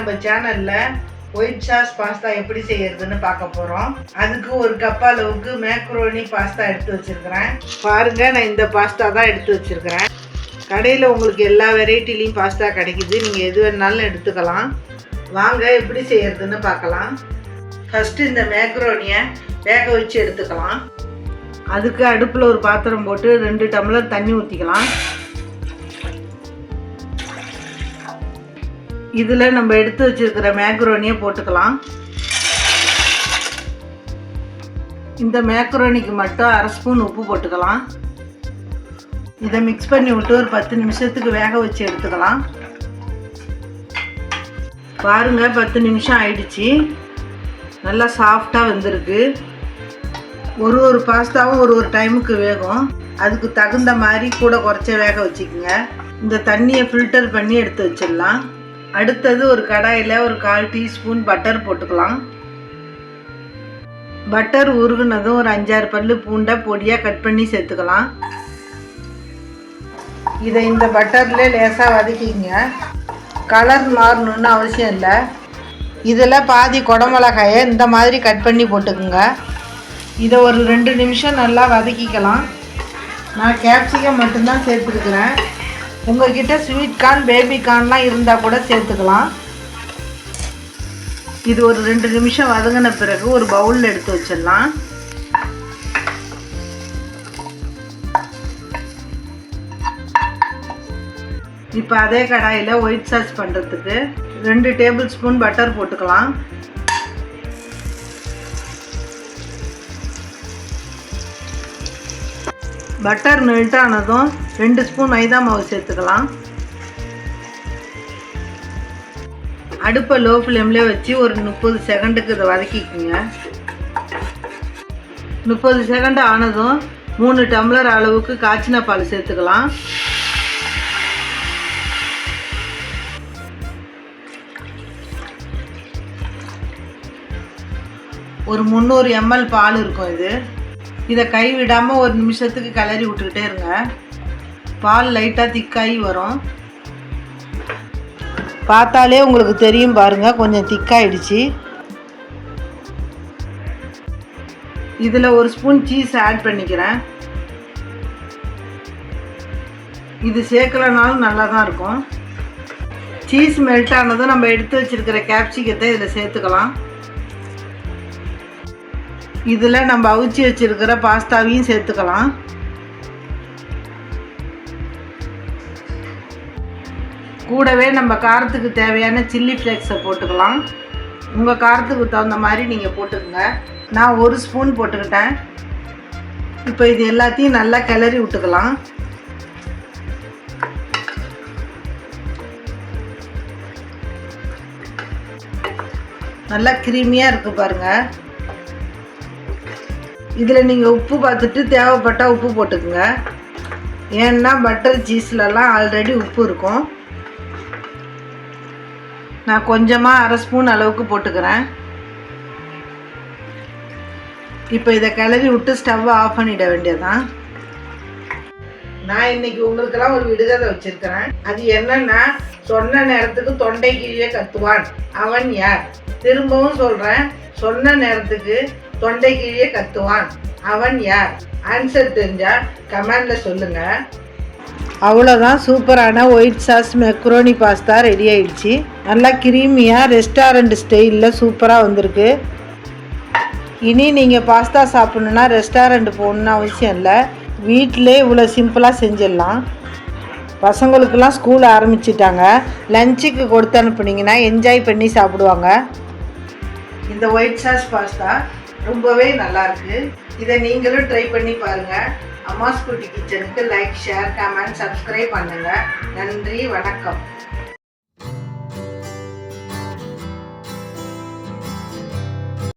நம்ம சேனலில் white sauce pasta எப்படி செய்யறதுன்னு பார்க்க போகிறோம் அதுக்கு ஒரு கப் அளவுக்கு மேக்ரோனி பாஸ்தா எடுத்து வச்சிருக்கிறேன். பாருங்க நான் இந்த பாஸ்தா தான் எடுத்து வச்சிருக்கிறேன். கடையில் உங்களுக்கு எல்லா வெரைட்டிலையும் பாஸ்தா கிடைக்குது. நீங்கள் எது வேணாலும் எடுத்துக்கலாம். வாங்க எப்படி செய்யறதுன்னு பார்க்கலாம். ஃபஸ்ட்டு இந்த மேக்ரோனியை வேக வச்சு எடுத்துக்கலாம். அதுக்கு அடுப்பில் ஒரு பாத்திரம் போட்டு ரெண்டு டம்ளர் தண்ணி ஊற்றிக்கலாம் இதில் நம்ம எடுத்து வச்சிருக்கிற மேக்ரோனியை போட்டுக்கலாம். இந்த மேக்ரோனிக்கு மட்டும் அரை ஸ்பூன் உப்பு போட்டுக்கலாம். இதை மிக்ஸ் பண்ணி விட்டு ஒரு பத்து நிமிஷத்துக்கு வேக வச்சு எடுத்துக்கலாம். பாருங்க பத்து நிமிஷம் ஆயிடுச்சு. நல்லா சாஃப்டாக வந்திருக்கு. ஒரு ஒரு பாஸ்தாவும் ஒரு ஒரு டைமுக்கு வேகும். அதுக்கு தகுந்த மாதிரி கூட குறைச்ச வேக வச்சுக்கோங்க. இந்த தண்ணியை ஃபில்டர் பண்ணி எடுத்து வச்சிடலாம். அடுத்தது ஒரு கடாயில் ஒரு கால் டீஸ்பூன் பட்டர் போட்டுக்கலாம். பட்டர் உருகுனதும் ஒரு அஞ்சாறு பல்லு பூண்டை பொடியாக கட் பண்ணி சேர்த்துக்கலாம். இதை இந்த பட்டரில் லேசாக வதக்கிங்க. கலர் மாறணுன்னு அவசியம் இல்லை. இதில் பாதி குடமிளகாயை இந்த மாதிரி கட் பண்ணி போட்டுக்குங்க. இதை ஒரு ரெண்டு நிமிஷம் நல்லா வதக்கிக்கலாம். நான் கேப்சிகம் மட்டும்தான் சேர்த்துருக்குறேன். உங்ககிட்ட ஸ்வீட் கார்ன் பேபி கார்ன்லாம் இருந்தால் கூட சேர்த்துக்கலாம். இது ஒரு ரெண்டு நிமிஷம் வதங்கின பிறகு ஒரு பவுலில் எடுத்து வச்சிடலாம். இப்போ அதே கடாயில் ஒயிட் சாஸ் பண்ணுறதுக்கு ரெண்டு டேபிள் ஸ்பூன் பட்டர் போட்டுக்கலாம். பட்டர் மெல்ட் ஆனதும் ரெண்டு ஸ்பூன் மைதா மாவு சேர்த்துக்கலாம். அடுப்பை லோ ஃப்ளேம்லேயே வச்சு ஒரு முப்பது செகண்டுக்கு இதை வதக்கிக்குங்க. முப்பது செகண்ட் ஆனதும் மூணு டம்ளர் அளவுக்கு காய்ச்சின பால் சேர்த்துக்கலாம். ஒரு முந்நூறு எம்எல் பால் இருக்கும் இது. இதை கை விடாமல் ஒரு நிமிஷத்துக்கு கிளறி விட்டுக்கிட்டே இருங்க. பால் லைட்டாக திக்காகி வரும். பார்த்தாலே உங்களுக்கு தெரியும் பாருங்கள் கொஞ்சம் திக்காயிடுச்சு. இதில் ஒரு ஸ்பூன் சீஸ் ஆட் பண்ணிக்கிறேன். இது சேர்க்கலனாலும் நல்லா தான் இருக்கும். சீஸ் மெல்ட் ஆனதும் நம்ம எடுத்து வச்சுருக்கிற கேப்சிகத்தை இதில் சேர்த்துக்கலாம். இதில் நம்ம அவிச்சு வச்சுருக்கிற பாஸ்தாவையும் சேர்த்துக்கலாம். கூடவே நம்ம காரத்துக்கு தேவையான சில்லி ஃப்ளேக்ஸை போட்டுக்கலாம். உங்கள் காரத்துக்கு தகுந்த மாதிரி நீங்கள் போட்டுக்கோங்க. நான் ஒரு ஸ்பூன் போட்டுக்கிட்டேன். இப்போ இது எல்லாத்தையும் நல்லா கிளறி விட்டுக்கலாம். நல்லா கிரீமியாக இருக்குது பாருங்கள் இதில் நீங்கள் உப்பு பார்த்துட்டு தேவைப்பட்டால் உப்பு போட்டுக்குங்க. ஏன்னா பட்டர் சீஸ்லலாம் ஆல்ரெடி உப்பு இருக்கும். நான் கொஞ்சமாக அரை ஸ்பூன் அளவுக்கு போட்டுக்கிறேன். இப்போ இதை கிளறி விட்டு ஸ்டவ்வை ஆஃப் பண்ணிட வேண்டியதுதான். நான் இன்னைக்கு உங்களுக்கெல்லாம் ஒரு விடுதலை வச்சிருக்கிறேன். அது என்னன்னா சொன்ன நேரத்துக்கு தொண்டை கீழே கத்துவான். அவன் யார்? திரும்பவும் சொல்றேன் சொன்ன நேரத்துக்கு தொண்டை கீழே கத்துவான். அவன் யார்? ஆன்சர் தெரிஞ்சா கமெண்ட்ல சொல்லுங்க. அவ்வளோதான் சூப்பரான white sauce macaroni pasta ready ஆயிடுச்சு. நல்லா கிரீமியாக ரெஸ்டாரண்ட் ஸ்டைலில் சூப்பராக வந்திருக்கு. இனி நீங்கள் பாஸ்தா சாப்பிட்ணுன்னா ரெஸ்டாரண்ட் போகணுன்னு அவசியம் இல்லை. வீட்டிலே இவ்வளோ சிம்பிளாக செஞ்சிடலாம். பசங்களுக்கெல்லாம் ஸ்கூல் ஆரம்பிச்சிட்டாங்க. லஞ்சுக்கு கொடுத்து அனுப்புனீங்கன்னா என்ஜாய் பண்ணி சாப்பிடுவாங்க. இந்த ஒயிட் சாஸ் பாஸ்தா ரொம்பவே நல்லாயிருக்கு இதை நீங்களும் ட்ரை பண்ணி பாருங்கள் அம்மாஸ் குட்டி கிச்சனுக்கு லைக் ஷேர் கமெண்ட் சப்ஸ்கிரைப் பண்ணுங்கள் நன்றி வணக்கம்.